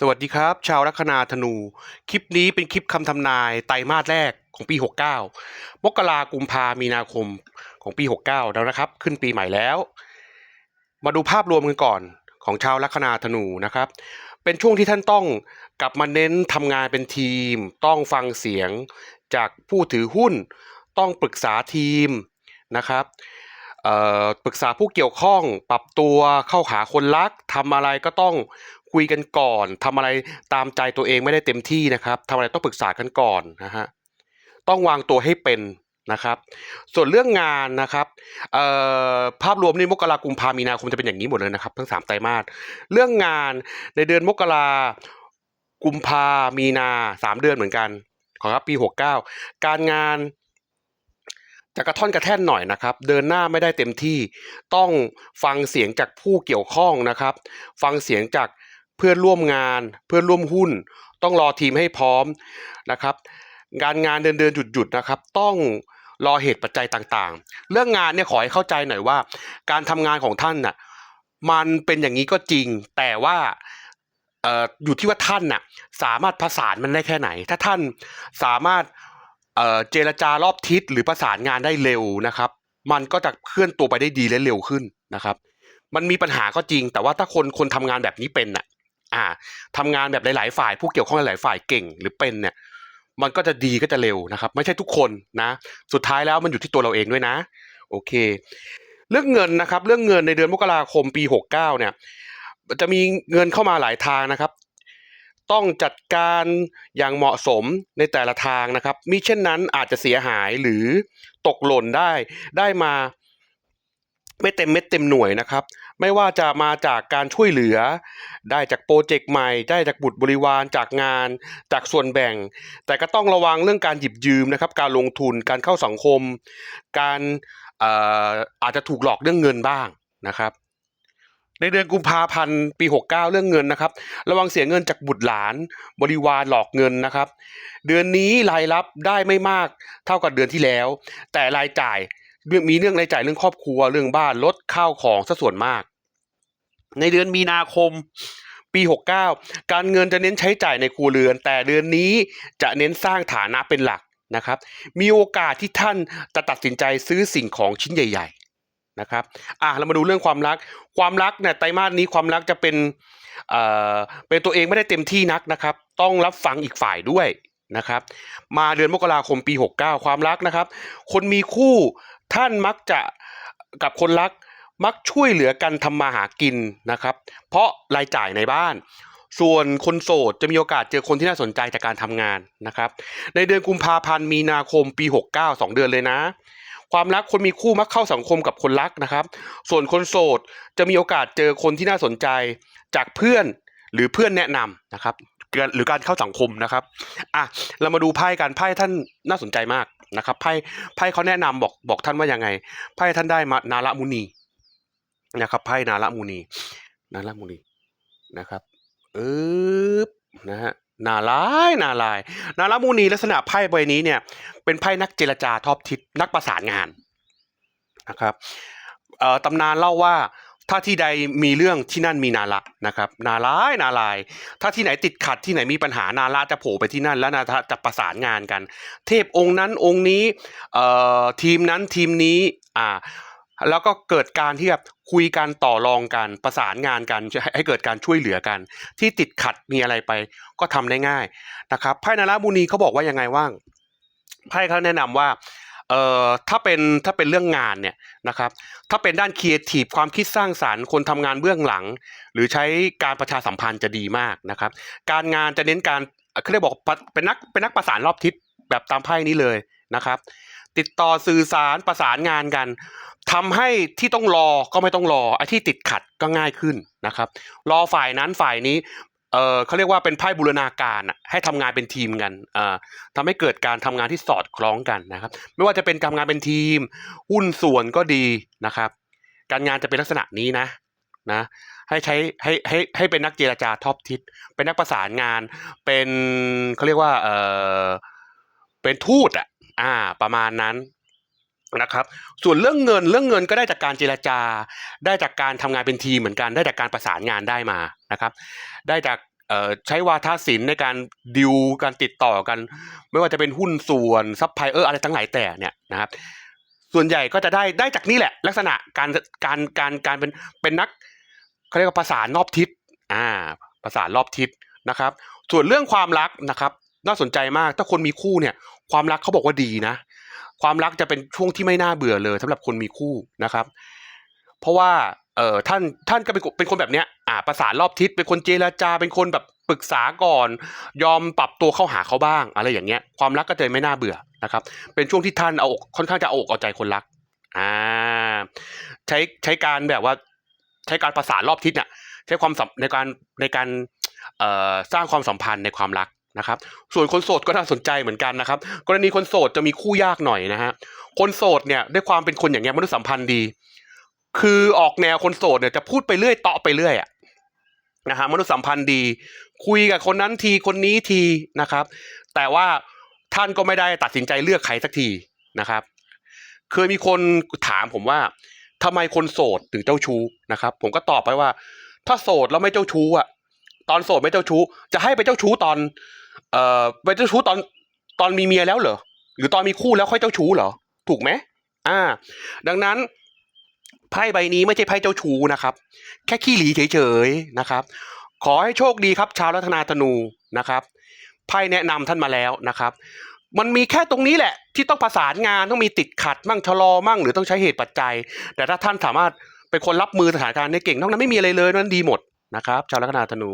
สวัสดีครับ ชาวลัคนาธนู คลิปนี้เป็นคลิปคำทำนายไตรมาสแรกของปี 69มกรากุมภามีนาคมของปี 69 แล้วนะครับ ขึ้นปีใหม่แล้ว มาดูภาพรวมกันก่อนของชาวลัคนาธนูนะครับ เป็นช่วงที่ท่านต้องกลับมาเน้นทำงานเป็นทีม ต้องฟังเสียงจากผู้ถือหุ้น ต้องปรึกษาทีมนะครับ ปรึกษาผู้เกี่ยวข้อง ปรับตัวเข้าหาคนรักทำอะไรก็ต้องคุยกันก่อน ทำอะไรตามใจตัวเองไม่ได้เต็มที่นะครับทำอะไรต้องปรึกษากันก่อนนะฮะต้องวางตัวให้เป็นนะครับ ส่วนเรื่องงานนะครับภาพรวมนี่มกรากุมภามีนาคมจะเป็นอย่างนี้หมดเลยนะครับทั้งสามไตรมาสเรื่องงานในเดือนมกรากุมภามีนาสามเดือนเหมือนกันขอครับปีหกเก้าการงาน จะกระท่อนกระแท่นหน่อยนะครับ เดินหน้าไม่ได้เต็มที่ ต้องฟังเสียงจากผู้เกี่ยวข้องนะครับ ฟังเสียงจากเพื่อนร่วมงาน เพื่อนร่วมหุ้น ต้องรอทีมให้พร้อมนะครับการงานเดินเดินหยุดหยุดนะครับ ต้องรอเหตุปัจจัยต่างๆ เรื่องงานเนี่ยขอให้เข้าใจหน่อยว่า การทำงานของท่านน่ะมันเป็นอย่างนี้ก็จริง แต่ว่าอยู่ที่ว่าท่านน่ะสามารถผสานมันได้แค่ไหน ถ้าท่านสามารถ เจรจารอบทิศหรือประสานงานได้เร็วนะครับ มันก็จะเคลื่อนตัวไปได้ดีและเร็วขึ้นนะครับ มันมีปัญหาก็จริง แต่ว่าถ้าคนคนทำงานแบบนี้เป็นน่ะ อ่าทำงานแบบหลาย ๆ ฝ่าย ผู้เกี่ยวข้องหลายๆฝ่ายเก่งหรือเป็นเนี่ย มันก็จะดีก็จะเร็วนะครับ ไม่ใช่ทุกคนนะ สุดท้ายแล้วมันอยู่ที่ตัวเราเองด้วยนะ โอเค เรื่องเงินนะครับ เรื่องเงินในเดือนมกราคมปีหกเก้าเนี่ยจะมีเงินเข้ามาหลายทางนะครับ ต้องจัดการอย่างเหมาะสมในแต่ละทางนะครับ มิเช่นนั้นอาจจะเสียหายหรือตกหล่นได้ ได้มาไม่เต็มเม็ดเต็มหน่วยนะครับ ไม่ว่าจะมาจากการช่วยเหลือ ได้จากโปรเจกต์ใหม่ ได้จากบุตรบริวารจากงาน จากส่วนแบ่ง แต่ก็ต้องระวังเรื่องการหยิบยืมนะครับ การลงทุนการเข้าสังคม การอ่ออาจจะถูกหลอกเรื่องเงินบ้างนะครับ ในเดือนกุมภาพันธ์ปี 69 เรื่องเงินนะครับ ระวังเสียเงินจากบุตรหลาน บริวารหลอกเงินนะครับ เดือนนี้รายรับได้ไม่มากเท่ากับเดือนที่แล้ว แต่รายจ่ายมีเรื่องรายจ่ายเรื่องครอบครัวเรื่องบ้านลดข้าวของซะส่วนมาก ในเดือนมีนาคมปี 69 การเงินจะเน้นใช้จ่ายในครัวเรือน แต่เดือนนี้จะเน้นสร้างฐานะเป็นหลักนะครับ มีโอกาสที่ท่านจะตัดสินใจซื้อสิ่งของชิ้นใหญ่ ๆ นะครับอะเรามาดูเรื่องความรัก ความรักเนี่ยไตรมาสนี้ความรักจะเป็นเอ่อเป็นตัวเองไม่ได้เต็มที่นักนะครับ ต้องรับฟังอีกฝ่ายด้วยนะครับ มาเดือนมกราคมปี 69 ความรักนะครับ คนมีคู่ท่านมักจะกับคนรักมักช่วยเหลือกันทำมาหากินนะครับ เพราะรายจ่ายในบ้าน ส่วนคนโสดจะมีโอกาสเจอคนที่น่าสนใจจากการทำงานนะครับ ในเดือนกุมภาพันธ์มีนาคมปี 69 2 เดือนเลยนะ ความรักคนมีคู่มักเข้าสังคมกับคนรักนะครับ ส่วนคนโสดจะมีโอกาสเจอคนที่น่าสนใจจากเพื่อนหรือเพื่อนแนะนำนะครับหรือการเข้าสังคมนะครับอะเรามาดูไพ่กันไพ่ท่านน่าสนใจมากนะครับไพ่ไพ่เขาแนะนำบอกบอกท่านว่ายังไงไพ่ท่านได้มานาระมุนีนะครับไพ่นาระมุนีนาระมุนีนะครับเออนะฮะ นาลายนาลาย นาระมุนีลักษณะไพ่ใบนี้เนี่ย เป็นไพ่นักเจรจาทอบทิศนักประสานงานนะครับตำนานเล่าว่าถ้าที่ใดมีเรื่องที่นั่นมีนาระนะครับ นาลายนาลาย ถ้าที่ไหนติดขัดที่ไหนมีปัญหานาระจะโผล่ไปที่นั่น แล้วนาระจะประสานงานกัน เทพองค์นั้นองค์นี้ทีมนั้นทีมนี้อ่า แล้วก็เกิดการที่แบบคุยกันต่อรองกันประสานงานกันให้เกิดการช่วยเหลือกัน ที่ติดขัดมีอะไรไปก็ทำได้ง่ายนะครับไพ่นารามุนีเขาบอกว่ายังไงว่างไพ่เขาแนะนำว่าเอ่อถ้าเป็นถ้าเป็นเรื่องงานเนี่ยนะครับถ้าเป็นด้านครีเอทีฟความคิดสร้างสารรค์คนทำงานเบื้องหลัง หรือใช้การประชาสัมพันธ์จะดีมากนะครับ การงานจะเน้นการเขาเรียกบอกเป็นนักเป็นนักประสานรอบทิศแบบตามไพ่นี้เลยนะครับ ติดต่อสื่อสารประสานงานกันทำให้ที่ต้องรอก็ไม่ต้องรอไอ้ที่ติดขัดก็ง่ายขึ้นนะครับ รอฝ่ายนั้นฝ่ายนี้เออเขาเรียกว่าเป็นไพ่บูรณาการให้ทำงานเป็นทีมกันอ่าทำให้เกิดการทำงานที่สอดคล้องกันนะครับ ไม่ว่าจะเป็นการงานเป็นทีม หุ้นส่วนก็ดีนะครับ การงานจะเป็นลักษณะนี้นะนะให้ใช้ให้ให้ให้เป็นนักเจรจาท็อปทิศเป็นนักประสานงานเป็นเขาเรียกว่าเออเป็นทูตอะ อ่า ประมาณนั้นนะครับ ส่วนเรื่องเงินเรื่องเงินก็ได้จากการเจรจา ได้จากการทำงานเป็นทีมเหมือนกัน ได้จากการประสานงานได้มานะครับ ได้จากใช้วาทศิลป์ในการดิวการติดต่อกัน ไม่ว่าจะเป็นหุ้นส่วนซัพพลายเออร์อะไรทั้งหลายแต่เนี่ยนะครับ ส่วนใหญ่ก็จะได้ได้จากนี่แหละ ลักษณะการการการการเป็นเป็นนักเขาเรียกว่าประสานรอบทิศอ่าประสานรอบทิศนะครับ ส่วนเรื่องความรักนะครับ น่าสนใจมาก ถ้าคนมีคู่เนี่ย ความรักเขาบอกว่าดีนะ ความรักจะเป็นช่วงที่ไม่น่าเบื่อเลยสำหรับคนมีคู่นะครับ เพราะว่าเอ่อท่านท่านก็เป็นเป็นคนแบบเนี้ยอ่าประสานรอบทิศเป็นคนเจรจาเป็นคนแบบปรึกษาก่อน ยอมปรับตัวเข้าหาเขาบ้าง อะไรอย่างเงี้ย ความรักก็จะไม่น่าเบื่อนะครับ เป็นช่วงที่ท่านเอาอกค่อนข้างจะเอาอกเอาใจคนรักอ่าใช้ใช้การแบบว่าใช้การประสานรอบทิศเนี่ยใช้ความสัมในการในการเอ่อสร้างความสัมพันธ์ในความรัก นะครับ ส่วนคนโสดก็น่าสนใจเหมือนกันนะครับ กรณีคนโสดจะมีคู่ยากหน่อยนะฮะ คนโสดเนี่ยด้วยความเป็นคนอย่างเงี้ยมนุษยสัมพันธ์ดี คือออกแนวคนโสดเนี่ยจะพูดไปเรื่อยเตาะไปเรื่อยอะนะฮะมนุษยสัมพันธ์ดี คุยกับคนนั้นทีคนนี้ทีนะครับ แต่ว่าท่านก็ไม่ได้ตัดสินใจเลือกใครสักทีนะครับ เคยมีคนถามผมว่าทำไมคนโสดถึงเจ้าชู้นะครับ ผมก็ตอบไปว่า ถ้าโสดแล้วไม่เจ้าชู้อะตอนโสดไม่เจ้าชู้ จะให้ไปเจ้าชู้ตอน เอ่อไปเจ้าชู้ตอนตอนมีเมียแล้วเหรอหรือตอนมีคู่แล้วค่อยเจ้าชู้เหรอ ถูกไหมอ่า ดังนั้นไพ่ใบนี้ไม่ใช่ไพ่เจ้าชู้นะครับ แค่ขี้หลีเฉยๆนะครับ ขอให้โชคดีครับ ชาวลัคนาธนูนะครับไพ่แนะนำท่านมาแล้วนะครับ มันมีแค่ตรงนี้แหละ ที่ต้องประสานงานต้องมีติดขัดมั่งชะลอมั่งหรือต้องใช้เหตุปัจจัย แต่ถ้าท่านสามารถเป็นคนรับมือสถานการณ์ได้เก่งนอกนั้นไม่มีอะไรเลยนั่นดีหมดนะครับ ชาวลัคนาธนู